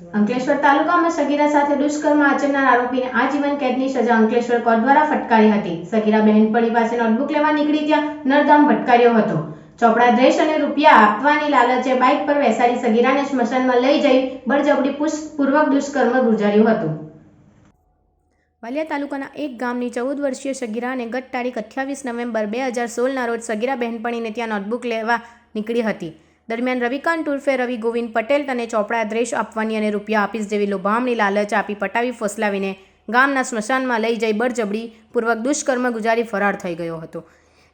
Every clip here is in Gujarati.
અંકલેશ્વર તાલુકામાં સગીરા સાથે દુષ્કર્મ આચરનાર આરોપીને આજીવન કેદની સજા અંકલેશ્વર કોર્ટ દ્વારા ફટકારી હતી. સગીરા બહેનપણી પાસે નોટબુક લેવા નીકળી ત્યાં નરધામ ભટકાર્યો હતો. ચોપડા દ્વેષ અને રૂપિયા આપવાની લાલચે બાઇક પર બેસાડી સગીરાને સ્મશાનમાં લઈ જઈ બળજબડી પૂર્વક દુષ્કર્મ ગુજાર્યું હતું. વાલિયા તાલુકાના એક ગામની ચૌદ વર્ષીય સગીરાને ગત તારીખ અઠ્યાવીસ નવેમ્બર બે હજાર સોળના રોજ સગીરા બહેનપણીને ત્યાં નોટબુક લેવા નીકળી હતી. દરમિયાન રવિકાંત ઉર્ફે રવિ ગોવિંદ પટેલ તને ચોપડા દ્રેશ આપવાની અને રૂપિયા આપીશ જેવી લોભામણી લાલચ આપી પટાવી ફોસલાવીને ગામના સ્મશાનમાં લઈ જઈ બળજબડી પૂર્વક દુષ્કર્મ ગુજારી ફરાર થઈ ગયો હતો.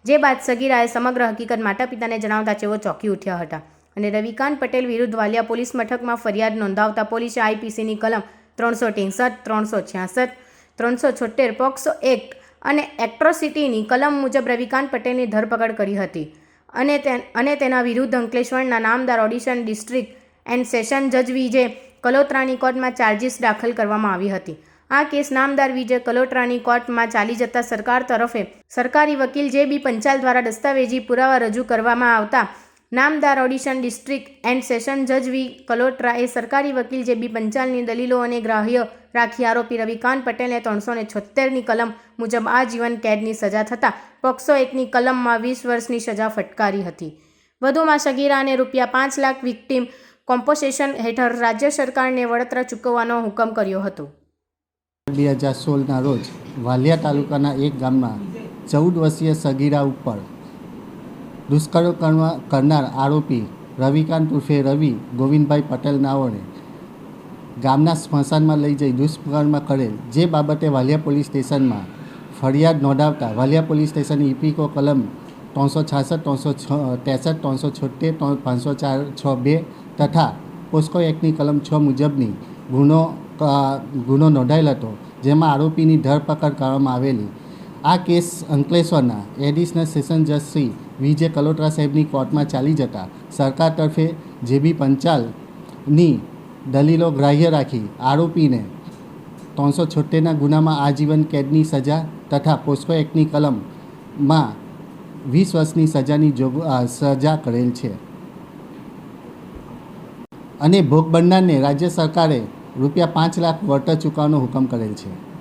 જે બાદ સગીરાએ સમગ્ર હકીકત માતા પિતાને જણાવતા તેઓ ચોંકી ઉઠ્યા હતા અને રવિકાંત પટેલ વિરુદ્ધ વાલિયા પોલીસ મથકમાં ફરિયાદ નોંધાવતા પોલીસે આઈપીસીની કલમ ત્રણસો ત્રેસઠ, ત્રણસો છ્યાસઠ, ત્રણસો છોતેર પોક્સો એક્ટ અને એક્ટ્રોસિટીની કલમ મુજબ રવિકાંત પટેલની ધરપકડ કરી હતી. અને અને તેના વિરુદ્ધ અંકલેશ્વરના નામદાર ઓડિશન ડિસ્ટ્રિક્ટ એન્ડ સેશન જજ વિજે કલોત્રાની કોર્ટમાં ચાર્જીસ દાખલ કરવામાં આવી હતી. આ કેસ નામદાર વિજય કલોત્રાની કોર્ટમાં ચાલી જતા સરકાર તરફે સરકારી વકીલ જે બી પંચાલ દ્વારા દસ્તાવેજી પુરાવા રજૂ કરવામાં આવતા નામદાર ઓડિશન ડિસ્ટ્રિક્ટ એન્ડ સેશન જજ વી. કલોટ્રાએ સરકારી વકીલ જે બી પંચાલની દલીલો અને ગ્રાહ્ય રાખી આરોપી રવિકાંત પટેલને ત્રણસો ને છોતેરની કલમ મુજબ આજીવન કેદની સજા થતાં પોક્સો એકની કલમમાં વીસ વર્ષની સજા ફટકારી હતી. વધુમાં સગીરાને રૂપિયા પાંચ લાખ વિક્ટીમ કોમ્પોસેશન હેઠળ રાજ્ય સરકારને વળતર ચૂકવવાનો હુકમ કર્યો હતો. બે હજાર સોળના રોજ વાલિયા તાલુકાના એક ગામમાં ચૌદ વર્ષીય સગીરા ઉપર દુષ્કર્મ કરવા- કરનાર આરોપી રવિકાંત ઉર્ફે રવિ ગોવિંદભાઈ પટેલ નાઓને ગામના સ્મશાનમાં લઈ જઈ દુષ્કર્મ કરેલ જે બાબતે વાલિયા પોલીસ સ્ટેશનમાં ફરિયાદ નોંધાવતા વાલિયા પોલીસ સ્ટેશનની ઇપીકો કલમ ત્રણસો છાસઠ, ત્રણસો છ, ત્રેસઠ, ત્રણસો છોતેર પાંચસો ચાર, છ, બે તથા પોસ્કો એક્ટની કલમ છ મુજબની ગુનો ગુનો નોંધાયેલ હતો, જેમાં આરોપીની ધરપકડ કરવામાં આવેલી. આ કેસ અંકલેશ્વરના એડિશનલ સેશન જજ શ્રી વિજય કલોટ્રા સાહેબની કોર્ટમાં ચાલી જતા સરકાર તરફે જે બી પંચાલની દલીલો ગ્રાહ્ય રાખી આરોપીને ત્રણસો છોતેરના ગુનામાં આજીવન કેદની સજા તથા પોસ્કો એક્ટની કલમમાં વીસ વર્ષની સજાની જોગ સજા કરેલ છે. અને ભોગ બનનારને રાજ્ય સરકારે રૂપિયા પાંચ લાખ વળતર ચૂકવવાનો હુકમ કરેલ છે.